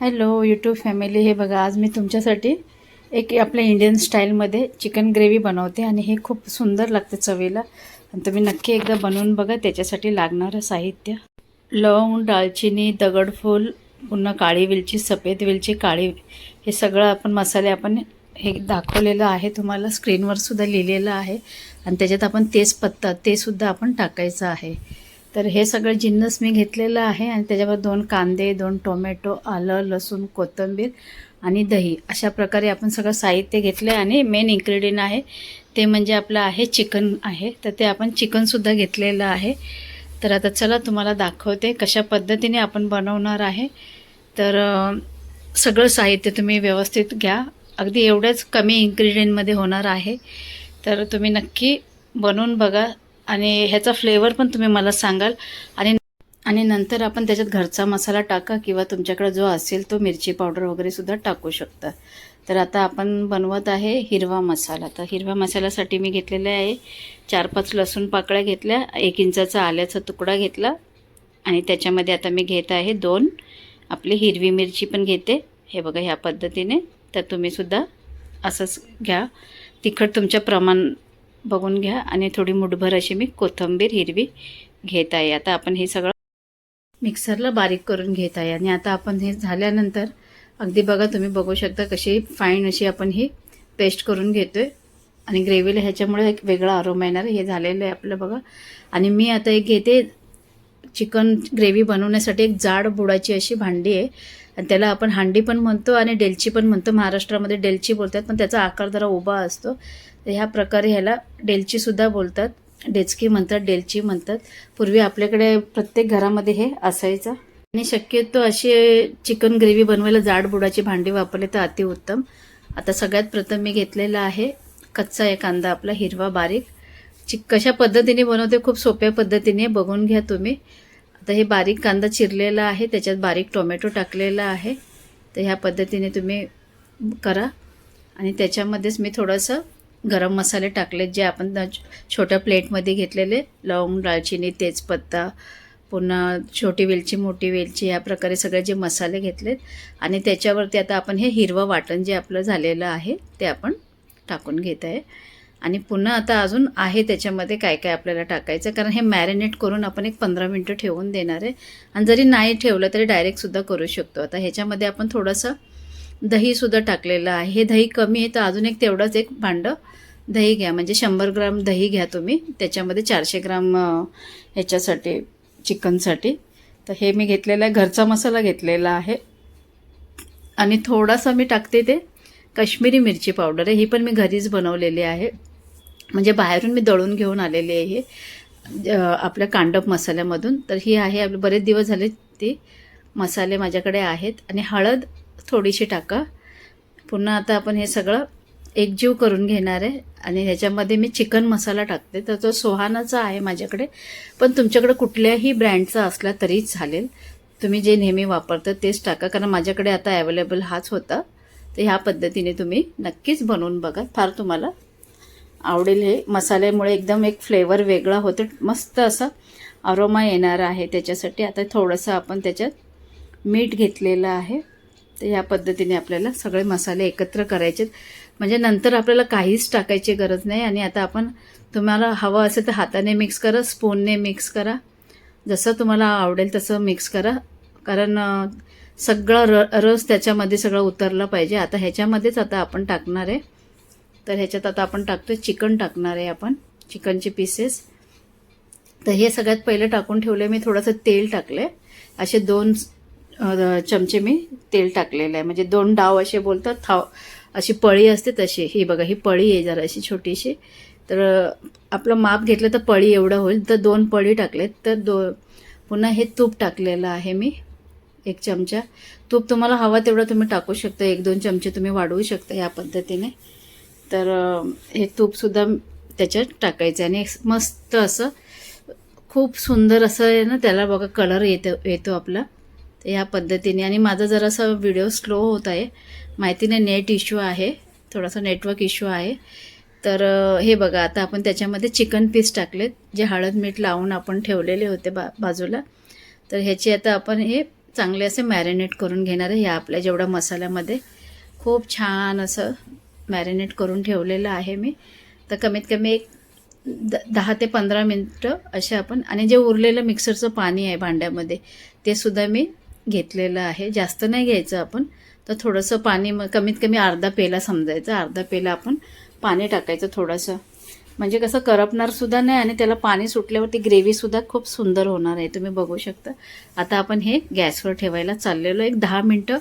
Hello YouTube family हे बघा आज मी तुमच्यासाठी एक आपल्या इंडियन स्टाईलमध्ये चिकन ग्रेव्ही बनवते आणि हे खूप सुंदर लागते चवीला. आणि तुम्ही नक्की एकदा बनवून बघा त्याच्यासाठी लागणारं साहित्य. लवंग दालचिनी दगडफूल पुन्हा काळी वेलची सफेद वेलची काळी हे सगळं आपण मसाले आपण हे दाखवलेलं आहे तुम्हाला स्क्रीनवर सुद्धा लिहिलेलं आहे. आणि त्याच्यात आपण तेजपत्ता तेसुद्धा आपण टाकायचं आहे. तर हे सगळं जिन्नस मी घेतलेलं आहे आणि त्याच्यावर दोन कांदे दोन टोमॅटो आलं लसूण कोथिंबीर आणि दही. अशा प्रकारे आपण सगळं साहित्य घेतलं आहे आणि मेन इन्ग्रेडियंट आहे. ते म्हणजे आपलं आहे चिकन आहे. तर ते आपण चिकनसुद्धा घेतलेलं आहे. तर आता चला तुम्हाला दाखवते कशा पद्धतीने आपण बनवणार आहे. तर सगळं साहित्य तुम्ही व्यवस्थित घ्या. अगदी एवढ्याच कमी इन्ग्रेडियंटमध्ये होणार आहे. तर तुम्ही नक्की बनवून बघा. आणि ह्याचा फ्लेवर पण तुम्ही मला सांगाल. आणि आणि नंतर आपण त्याच्यात घरचा मसाला टाका किंवा तुमच्याकडे जो असेल तो मिरची पावडर वगैरे सुद्धा टाकू शकता. तर आता आपण बनवत आहे हिरवा मसाला. तर हिरव्या मसाल्यासाठी मी घेतलेला आहे चार पाच लसूण पाकळ्या घेतल्या एक इंचाचा आल्याचा तुकडा घेतला आणि त्याच्यामध्ये आता मी घेत आहे दोन. आपली हिरवी मिरची पण घेते. हे बघा ह्या पद्धतीने. तर तुम्हीसुद्धा असंच घ्या. तिखट तुमच्या प्रमाण बघून घ्या आणि थोडी मुठभर अशी मी कोथिंबीर हिरवी घेत आहे. आता आपण हे सगळं मिक्सरला बारीक करून घेत आहे. आणि आता आपण हे झाल्यानंतर अगदी बघा तुम्ही बघू शकता कशी फाईन अशी आपण ही पेस्ट करून घेतो आहे आणि ग्रेव्हीला ह्याच्यामुळे एक वेगळा आरोम येणार हे झालेलं आहे आपलं बघा. आणि मी आता एक घेते चिकन ग्रेव्ही बनवण्यासाठी एक जाड बुडाची अशी भांडी आहे. आणि त्याला आपण हांडी पण म्हणतो आणि डेलची पण म्हणतो. महाराष्ट्रामध्ये डेलची बोलतात पण त्याचा आकार जरा उभा असतो. तर ह्या प्रकारे ह्याला डेलचीसुद्धा बोलतात. डेचकी म्हणतात डेलची म्हणतात. पूर्वी आपल्याकडे प्रत्येक घरामध्ये हे असायचं. आणि शक्यतो अशी चिकन ग्रेव्ही बनवायला जाड बुडाची भांडी वापरली तर अतिउत्तम. आता सगळ्यात प्रथम मी घेतलेला आहे कच्चा एक कांदा आपला हिरवा बारीक. चिक कशा पद्धतीने बनवते? खूप सोप्या पद्धतीने बघून घ्या तुम्ही. तर हे बारीक कांदा चिरलेला आहे त्याच्यात बारीक टोमॅटो टाकलेला आहे. तर ह्या पद्धतीने तुम्ही करा. आणि त्याच्यामध्येच मी थोडंसं गरम मसाले टाकलेत जे आपण छोट्या प्लेटमध्ये घेतलेले लवंग दालचिनी तेजपत्ता पुन्हा छोटी वेलची मोठी वेलची या प्रकारे सगळे जे मसाले घेतलेत. आणि त्याच्यावरती आता आपण हे हिरवं वाटण जे आपलं झालेलं आहे ते आपण टाकून घेत आहे. आणि पुन्हा आता अजून आहे त्याच्यामध्ये काय काय आपल्याला टाकायचं? कारण हे मॅरिनेट करून आपण एक पंधरा मिनटं ठेवून देणार आहे. आणि जरी नाही ठेवलं तरी डायरेक्टसुद्धा करू शकतो. आता ह्याच्यामध्ये आपण थोडंसं दहीसुद्धा टाकलेलं आहे. हे दही कमी आहे तर अजून एक तेवढंच एक भांडं दही घ्या. म्हणजे शंभर ग्राम दही घ्या तुम्ही. त्याच्यामध्ये चारशे ग्राम ह्याच्यासाठी चिकनसाठी. तर हे मी घेतलेलं आहे. घरचा मसाला घेतलेला आहे. आणि थोडासा मी टाकते ते कश्मीरी मिरची पावडर आहे. ही पण मी घरीच बनवलेली आहे. म्हणजे बाहेरून मी दळून घेऊन आलेली आहे हे. आपल्या कांडप मसाल्यामधून. तर ही आहे आपले बरेच दिवस झाले ती मसाले माझ्याकडे आहेत. आणि हळद थोडीशी टाका. पुन्हा आता आपण हे सगळं एकजीव करून घेणार आहे. आणि ह्याच्यामध्ये मी चिकन मसाला टाकते. तर तो सोहानाचा आहे माझ्याकडे. पण तुमच्याकडे कुठल्याही ब्रँडचा असला तरी चालेल. तुम्ही जे नेहमी वापरता तेच टाका. कारण माझ्याकडे आता अवेलेबल हाच होता. तर ह्या पद्धतीने तुम्ही नक्कीच बनवून बघा. फार तुम्हाला आवडेल हे. मसाल्यामुळे एकदम एक फ्लेवर वेगळा होतो. मस्त असं अरोमा येणार आहे त्याच्यासाठी. आता थोडंसं आपण त्याच्यात मीठ घेतलेलं आहे. तर या पद्धतीने आपल्याला सगळे मसाले एकत्र करायचे. म्हणजे नंतर आपल्याला काहीच टाकायची गरज नाही. आणि आता आपण तुम्हाला हवं असेल तर हाताने मिक्स करा स्पूनने मिक्स करा. जसं तुम्हाला आवडेल तसं मिक्स करा. कारण सगळं र रस त्याच्यामध्ये सगळं उतरलं पाहिजे. आता ह्याच्यामध्येच आता आपण टाकणार आहे. तर ह्याच्यात आता आपण टाकतो चिकन टाकणार आहे आपण चिकनचे पीसेस तर हे सगळ्यात पहिले टाकून ठेवले मी थोडंसं तेल टाकले असे दोन चमचे मी तेल टाकलेलं आहे. म्हणजे दोन डाव असे बोलतात थाव अशी पळी असते तशी. ही बघा ही पळी आहे जरा अशी छोटीशी. तर आपलं माप घेतलं तर पळी एवढं होईल. तर दोन पळी टाकलेत. तर दो पुन्हा हे तूप टाकलेलं आहे मी एक चमचा. तूप तुम्हाला हवा तेवढं तुम्ही टाकू शकता. एक दोन चमचे तुम्ही वाढवू शकता या पद्धतीने. तर हे तूपसुद्धा त्याच्यात टाकायचं आणि एक मस्त असं खूप सुंदर असं आहे ना त्याला बघा कलर येतो येतो आपला. तर ह्या पद्धतीने आणि माझा जरासा व्हिडिओ स्लो होत आहे. माहिती नाही नेट इश्यू आहे. थोडासा नेटवर्क इश्यू आहे. तर हे बघा आता आपण त्याच्यामध्ये चिकन पीस टाकलेत. जे हळद मीठ लावून आपण ठेवलेले होते बा बाजूला. तर ह्याची आता आपण हे चांगले असे मॅरिनेट करून घेणार आहे ह्या आपल्या जेवढ्या मसाल्यामध्ये. खूप छान असं मॅरिनेट करून ठेवलेलं आहे मी. तर कमीत कमी एक द दहा ते पंधरा मिनटं असे आपण आणि जे उरलेलं मिक्सरचं पाणी आहे भांड्यामध्ये ते सुद्धा मी घेतलेलं आहे. जास्त नाही घ्यायचं आपण. तर थोडंसं पाणी मग कमीत कमी अर्धा पेला समजायचं. अर्धा पेला आपण पाणी टाकायचं थोडंसं. म्हणजे कसं करपणारसुद्धा नाही आणि त्याला पाणी सुटल्यावरती ग्रेव्हीसुद्धा खूप सुंदर होणार आहे. तुम्ही बघू शकता. आता आपण हे गॅसवर ठेवायला चाललेलो. एक दहा मिनटं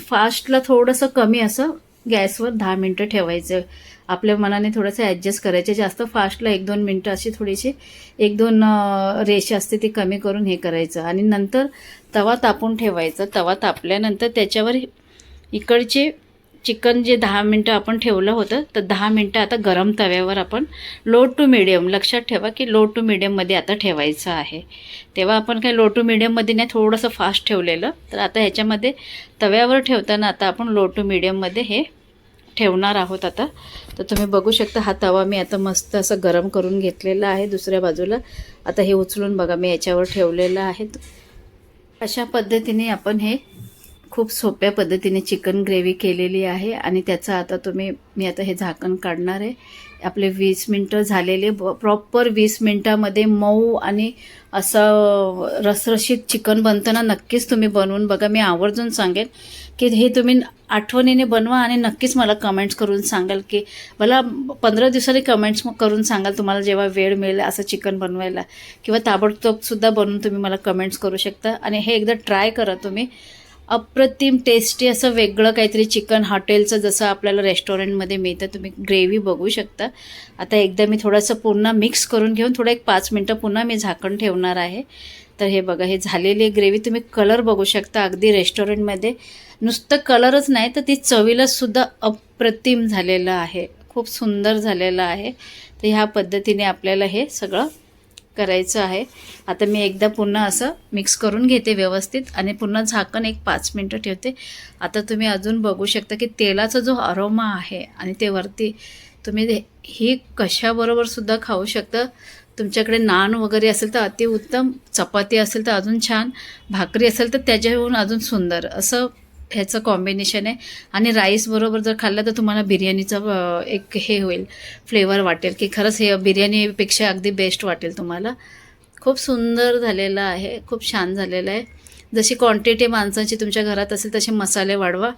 फास्टला थोडंसं कमी असं गॅसवर दहा मिनटं ठेवायचं. आपल्या मनाने थोडंसं ॲडजस्ट करायचं. जास्त फास्टला एक दोन मिनटं अशी थोडीशी एक दोन रेषा रेष असते ती कमी करून हे करायचं. आणि नंतर तवा तापून ठेवायचा. तवा तापल्यानंतर त्याच्यावर इकडचे चिकन जे दहा मिनटं आपण ठेवलं होतं तर दहा मिनटं आता गरम तव्यावर आपण लो टू मिडियम लक्षात ठेवा की लो टू मिडियममध्ये आता ठेवायचं आहे. तेव्हा आपण काय लो टू मिडियममध्ये नाही थोडंसं फास्ट ठेवलेलं. तर आता ह्याच्यामध्ये तव्यावर ठेवताना आता आपण लो टू मिडियममध्ये हे ठेवणार आहोत आता. तर तुम्ही बघू शकता हा तवा मी आता मस्त असं गरम करून घेतलेला आहे दुसऱ्या बाजूला. आता हे उचलून बघा मी याच्यावर ठेवलेलं आहे. अशा पद्धतीने आपण हे खूप सोप्या पद्धतीने चिकन ग्रेव्ही केलेली आहे आणि त्याचं आता तुम्ही मी आता हे झाकण काढणार आहे. आपले वीस मिनटं झालेले प्रॉपर वीस मिनटामध्ये मऊ आणि असं रसरशीत चिकन बनतं ना नक्कीच तुम्ही बनवून बघा. मी आवर्जून सांगेन की हे तुम्ही आठवणीने बनवा आणि नक्कीच मला कमेंट्स करून सांगाल की मला पंधरा दिवसांनी कमेंट्स करून सांगाल तुम्हाला जेव्हा वेळ मिळेल असं चिकन बनवायला. किंवा ताबडतोबसुद्धा बनवून तुम्ही मला कमेंट्स करू शकता. आणि हे एकदा ट्राय करा तुम्ही. अप्रतिम टेस्टी असं वेगळं काहीतरी चिकन हॉटेलचं जसं आपल्याला रेस्टॉरंटमध्ये मिळतं तुम्ही ग्रेव्ही बघू शकता. आता एकदा मी थोडंसं पुन्हा मिक्स करून घेऊन थोडं एक पाच मिनटं पुन्हा मी झाकण ठेवणार आहे. तर हे बघा हे झालेली ग्रेव्ही तुम्ही कलर बघू शकता अगदी रेस्टॉरंटमध्ये नुसतं कलरच नाही तर ती चवीला सुद्धा अप्रतिम झालेलं आहे. खूप सुंदर झालेलं आहे. तर ह्या पद्धतीने आपल्याला हे सगळं करायचं आहे. आता मी एकदा पुन्हा असं मिक्स करून घेते व्यवस्थित आणि पुन्हा झाकण एक पाच मिनटं ठेवते. आता तुम्ही अजून बघू शकता की तेलाचा जो अरोमा आहे आणि ते वरती तुम्ही ही कशाबरोबर सुद्धा खाऊ शकता. तुमच्याकडे नान वगैरे असेल तर अतिउत्तम चपाती असेल तर अजून छान भाकरी असेल तर त्याच्याहून अजून सुंदर. असं ह्याचं कॉम्बिनेशन आहे. आणि राईसबरोबर जर खाल्लं तर तुम्हाला बिर्याणीचं एक हे होईल फ्लेवर वाटेल. की खरंच हे बिर्याणीपेक्षा अगदी बेस्ट वाटेल तुम्हाला. खूप सुंदर झालेलं आहे खूप छान झालेलं आहे. जशी क्वांटिटी माणसांची तुमच्या घरात असेल तसे मसाले वाढवा.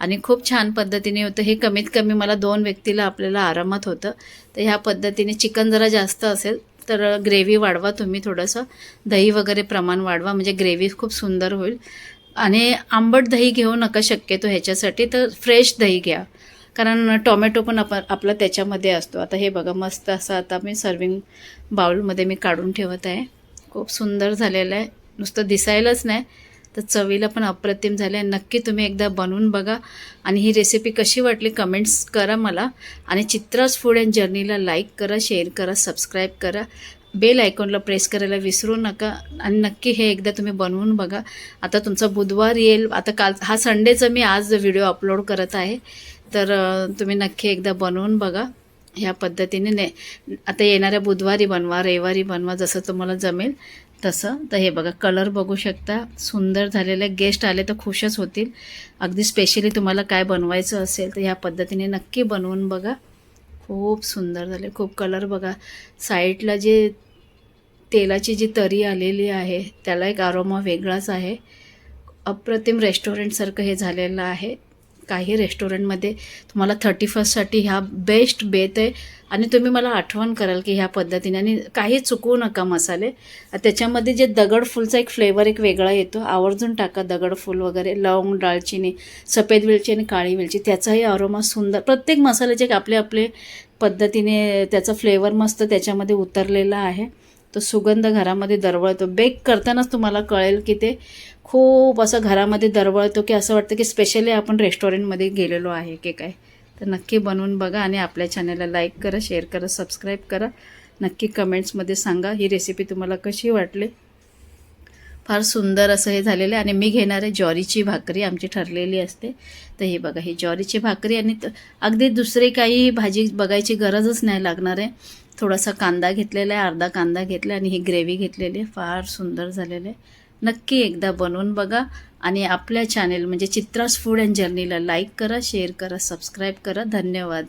आणि खूप छान पद्धतीने होतं. हे कमीत कमी मला दोन व्यक्तीला आपल्याला आरामात होतं. तर ह्या पद्धतीने चिकन जरा जास्त असेल तर ग्रेव्ही वाढवा तुम्ही थोडंसं. दही वगैरे प्रमाण वाढवा. म्हणजे ग्रेव्ही खूप सुंदर होईल. आणि आंबट दही घेऊ नका शक्यतो ह्याच्यासाठी तर फ्रेश दही घ्या. कारण टोमॅटो पण आप आपला त्याच्यामध्ये असतो. आता हे बघा मस्त असं आता मी सर्विंग बाउलमध्ये मी काढून ठेवत आहे. खूप सुंदर झालेलं आहे. नुसतं दिसायलाच नाही तर चवीला पण अप्रतिम झालं आहे. नक्की तुम्ही एकदा बनवून बघा. आणि ही रेसिपी कशी वाटली कमेंट्स करा मला. आणि चित्रास फूड अँड जर्नीला लाईक करा शेअर करा सबस्क्राईब करा. बेल आयकॉनला प्रेस करायला विसरू नका. आणि नक्की हे एकदा तुम्ही बनवून बघा. आता तुमचा बुधवार येईल. आता काल हा संडेचा मी आज व्हिडिओ अपलोड करत आहे. तर तुम्ही नक्की एकदा बनवून बघा. ह्या पद्धतीने ने आता येणाऱ्या बुधवारी बनवा रविवारी बनवा जसं तुम्हाला जमेल तसं. तर हे बघा कलर बघू शकता. सुंदर झालेले गेस्ट आले तर खुशच होतील. अगदी स्पेशली तुम्हाला काय बनवायचं असेल तर ह्या पद्धतीने नक्की बनवून बघा. खूप सुंदर झाले. खूप कलर बघा. साईडला जे तेलाची जी तरी आलेली आहे त्याला एक आरोमा वेगळाच आहे. अप्रतिम रेस्टॉरंटसारखं हे झालेलं आहे. काही रेस्टॉरंटमध्ये तुम्हाला थर्टी फर्स्टसाठी ह्या बेस्ट बेत आहे. आणि तुम्ही मला आठवण कराल की ह्या पद्धतीने. आणि काही चुकवू नका मसाले. त्याच्यामध्ये जे दगडफूलचा एक फ्लेवर एक वेगळा येतो. आवर्जून टाका दगडफूल वगैरे लवंग दालचिनी सफेद वेलची आणि काळी वेलची. त्याचाही अरोमा सुंदर. प्रत्येक मसाल्याचे एक आपले आपले पद्धतीने त्याचा फ्लेवर मस्त त्याच्यामध्ये उतरलेला आहे. तो सुगंध घरामध्ये दरवळतो. बेक करतानाच तुम्हाला कळेल की ते खूप असं घरामध्ये दरवळतो की असं वाटतं की स्पेशली आपण रेस्टॉरंटमध्ये गेलेलो आहे की काय. तर नक्की बनवून बघा आणि आपल्या चॅनलला लाईक करा शेअर करा सबस्क्राईब करा. नक्की कमेंट्समध्ये सांगा ही रेसिपी तुम्हाला कशी वाटली. फार सुंदर असं हे झालेलं आहे आणि मी घेणार आहे ज्वारीची भाकरी आमची ठरलेली असते. तर हे बघा ही ज्वारीची भाकरी आणि त- अगदी दुसरी काही भाजी बघायची गरजच नाही लागणार आहे. थोडासा कांदा घेतलेला आहे अर्धा कांदा घेतला आणि ही ग्रेव्ही घेतलेली आहे. फार सुंदर झालेलं आहे. नक्की एकदा बनवून बघा आणि आपल्या चॅनेल म्हणजे चित्रास फूड अँड जर्नीला लाईक करा शेअर करा सबस्क्राईब करा. धन्यवाद.